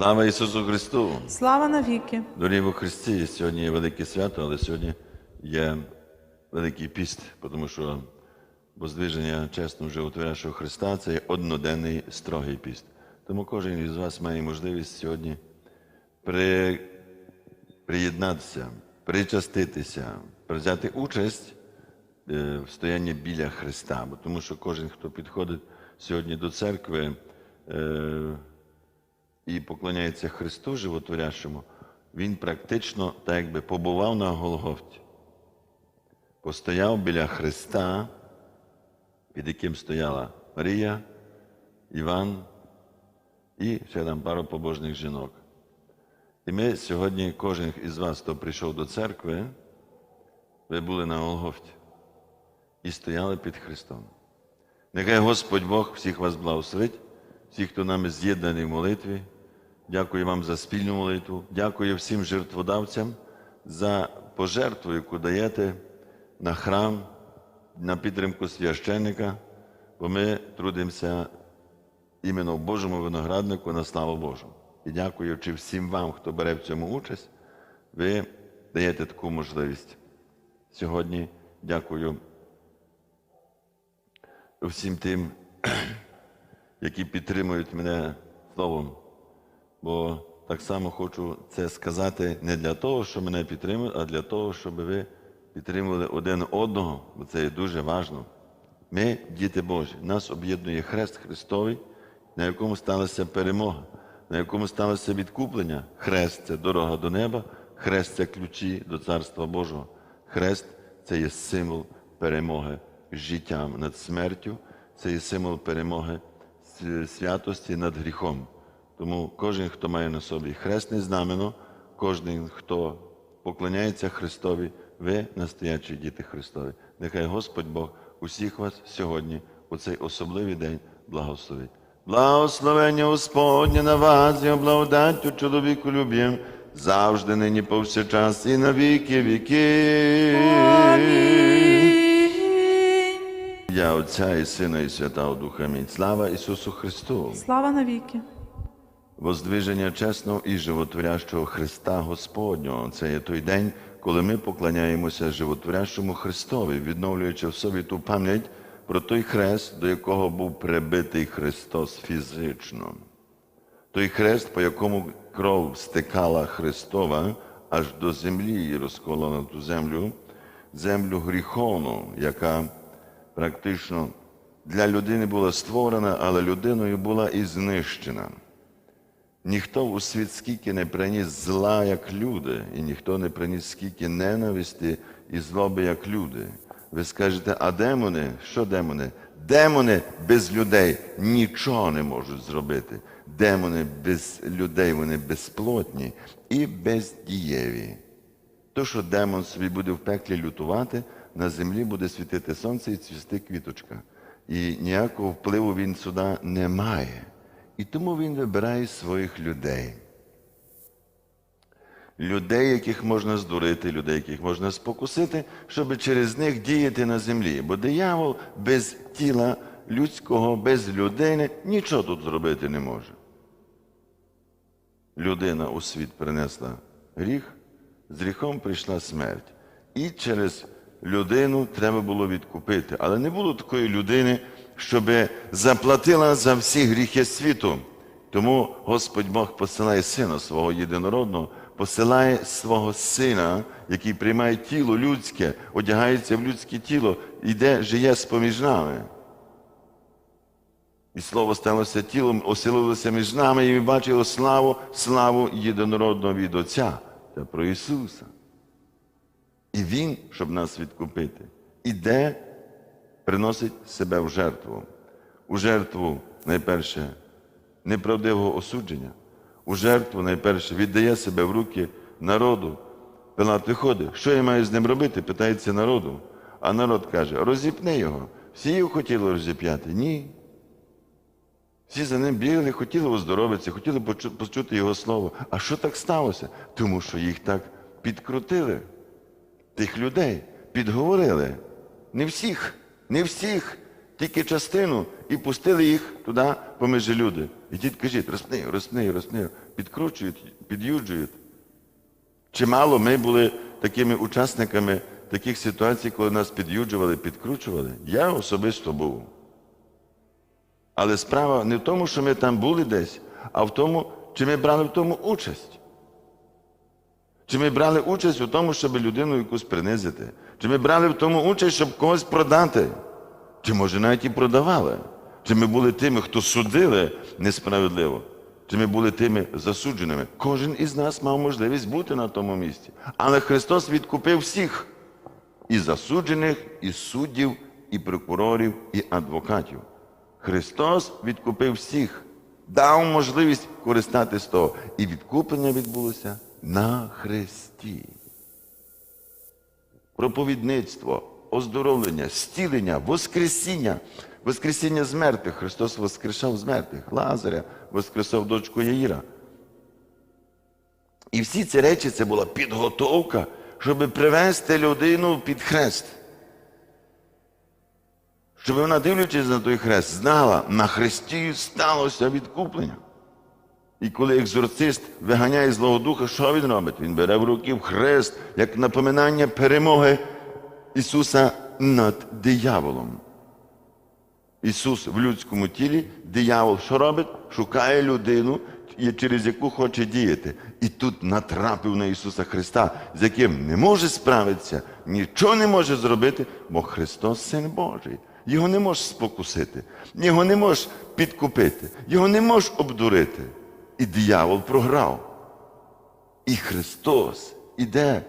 Слава Ісусу Христу! Слава навіки! Дорогі во Христі, сьогодні є велике свято, але сьогодні є Великий піст, тому що воздвиження чесного животворящого Христа це є одноденний строгий піст. Тому кожен із вас має можливість сьогодні при... приєднатися, причаститися, взяти участь е, в стоянні біля Христа. Тому що кожен, хто підходить сьогодні до церкви, е, і поклоняється Христу Животворящому, він практично так якби побував на Голгофті, постояв біля Христа, під яким стояла Марія, Іван і ще там пару побожних жінок. І ми сьогодні, кожен із вас, хто прийшов до церкви, ви були на Голгофті і стояли під Христом. Нехай Господь Бог всіх вас благословить, всіх, хто нами з'єднаний в молитві. Дякую вам за спільну молитву. Дякую всім жертводавцям за пожертву, яку даєте на храм, на підтримку священника, бо ми трудимося іменно в Божому винограднику на славу Божу. І дякуючи всім вам, хто бере в цьому участь, ви даєте таку можливість. Сьогодні дякую всім тим, які підтримують мене словом. Бо так само хочу це сказати не для того, щоб мене підтримують, а для того, щоб ви підтримували один одного, бо це є дуже важливо. Ми, діти Божі, нас об'єднує Хрест Христовий, на якому сталася перемога, на якому сталося відкуплення. Хрест це дорога до неба, хрест це ключі до Царства Божого. Хрест це є символ перемоги життям над смертю, це є символ перемоги святості над гріхом. Тому кожен, хто має на собі хресне знамено, кожен, хто поклоняється Христові, ви настоячі діти Христові. Нехай Господь Бог усіх вас сьогодні, у цей особливий день, благословить. Благословення Господнє на вас, і благодаттю чоловіку любим, завжди нині повсякчас і на віки віки. Я Отця і Сина, і Святого Духа. Амінь. Слава Ісусу Христу! Слава навіки! Воздвиження чесного і животворящого Христа Господнього. Це є той день, коли ми поклоняємося животворящому Христові, відновлюючи в собі ту пам'ять про той хрест, до якого був прибитий Христос фізично. Той хрест, по якому кров стикала Христова аж до землі і розколола ту землю, землю гріховну, яка практично для людини була створена, але людиною була і знищена. Ніхто у світ скільки не приніс зла, як люди, і ніхто не приніс скільки ненависті і злоби, як люди. Ви скажете, а демони? Що демони? Демони без людей нічого не можуть зробити. Демони без людей, вони безплотні і бездієві. То, що демон собі буде в пеклі лютувати, на землі буде світити сонце і цвісти квіточка. І ніякого впливу він сюди не має. І тому він вибирає своїх людей. Людей, яких можна здурити, людей, яких можна спокусити, щоб через них діяти на землі. Бо диявол без тіла людського, без людини нічого тут зробити не може. Людина у світ принесла гріх, з гріхом прийшла смерть. І через людину треба було відкупити. Але не було такої людини, щоб заплатила за всі гріхи світу. Тому Господь Бог посилає сина свого єдинородного, посилає свого сина, який приймає тіло людське, одягається в людське тіло, іде, жиє споміж нами. І слово сталося тілом, оселилося між нами, і ми бачили славу, славу єдинородного від Отця та про Ісуса. І Він, щоб нас відкупити, іде, приносить себе в жертву. У жертву найперше неправдивого осудження, у жертву найперше віддає себе в руки народу. Пилат виходить, що я маю з ним робити? питається народу. А народ каже: розіпни його. Всі його хотіли розіп'яти? Ні. Всі за ним бігли, хотіли оздоровитися, хотіли почути його слово. А що так сталося? Тому що їх так підкрутили, тих людей, підговорили. Не всіх, не всіх. тільки частину і пустили їх туди поміж люди. Ідіть, кажіть, розпни, розпни, розпни, підкручують, під'юджують. Чимало ми були такими учасниками таких ситуацій, коли нас під'юджували, підкручували. Я особисто був. Але справа не в тому, що ми там були десь, а в тому, чи ми брали в тому участь. Чи ми брали участь у тому, щоб людину якусь принизити? Чи ми брали в тому участь, щоб когось продати? Чи може навіть і продавали? Чи ми були тими, хто судили несправедливо? Чи ми були тими засудженими? Кожен із нас мав можливість бути на тому місці. Але Христос відкупив всіх і засуджених, і суддів, і прокурорів, і адвокатів. Христос відкупив всіх, дав можливість користатись того. І відкуплення відбулося на Христі. Проповідництво, оздоровлення, зцілення, воскресіння, воскресіння з мертвих. Христос воскрешав з мертвих, Лазаря, воскресав дочку Яїра. І всі ці речі це була підготовка, щоб привести людину під хрест. Щоб вона, дивлячись на той хрест, знала, на хресті сталося відкуплення. І коли екзорцист виганяє злого духа, що він робить? Він бере в руки в хрест як напоминання перемоги Ісуса над дияволом. Ісус в людському тілі, диявол що робить? Шукає людину, через яку хоче діяти. І тут натрапив на Ісуса Христа, з яким не може справитися, нічого не може зробити, бо Христос Син Божий. Його не можеш спокусити, його не можеш підкупити, його не можеш обдурити. І диявол програв. І Христос іде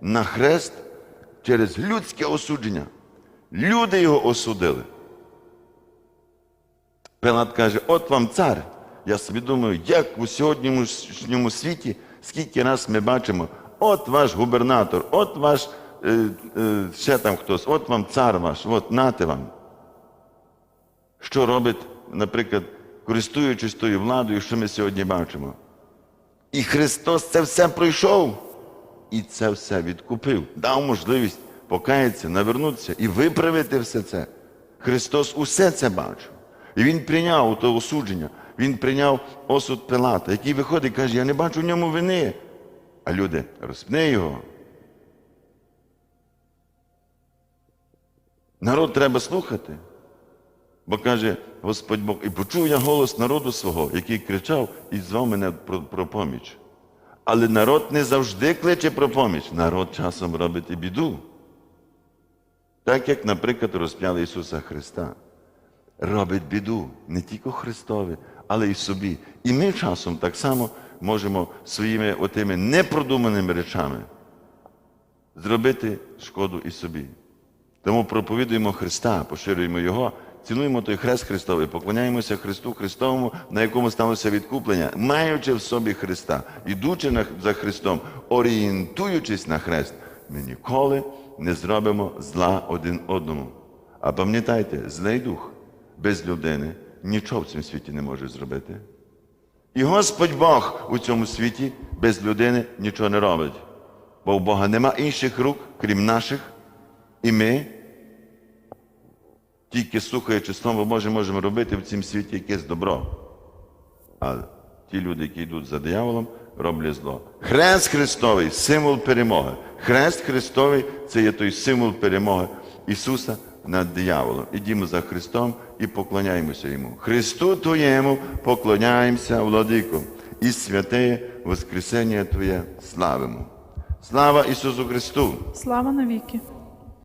на хрест через людське осудження. Люди його осудили. Пилат каже, от вам цар. Я собі думаю, як у сьогоднішньому світі, скільки раз ми бачимо, от ваш губернатор, от ваш е, е, ще там хтось, от вам цар ваш, от нате вам. Що робить, наприклад, користуючись тою владою, що ми сьогодні бачимо? І Христос це все пройшов і це все відкупив, дав можливість покаятися, навернутися і виправити все це. Христос усе це бачив. І Він прийняв то осудження, Він прийняв осуд Пилата, який виходить і каже, я не бачу в ньому вини. А люди, розпни його. Народ треба слухати. Бо каже Господь Бог, і почув я голос народу свого, який кричав і звав мене про, про поміч. Але народ не завжди кличе про поміч. Народ часом робить і біду. Так як, наприклад, розп'яли Ісуса Христа. Робить біду не тільки Христові, але й собі. І ми часом так само можемо своїми отими непродуманими речами зробити шкоду і собі. Тому проповідуємо Христа, поширюємо Його, цінуємо той хрест Христовий, поклоняємося Христу Христовому, на якому сталося відкуплення, маючи в собі Христа, ідучи за Христом, орієнтуючись на хрест, ми ніколи не зробимо зла один одному. А пам'ятайте, злий дух без людини нічого в цьому світі не може зробити. І Господь Бог у цьому світі без людини нічого не робить. Бо у Бога нема інших рук, крім наших, і ми, тільки слухаючи Слово Боже, можемо робити в цьому світі якесь добро. А ті люди, які йдуть за дияволом, роблять зло. Хрест Христовий символ перемоги. Хрест Христовий це є той символ перемоги Ісуса над дияволом. Ідімо за Христом і поклоняємося Йому. Христу Твоєму поклоняємося, владику, і святе Воскресення Твоє славимо. Слава Ісусу Христу! Слава навіки.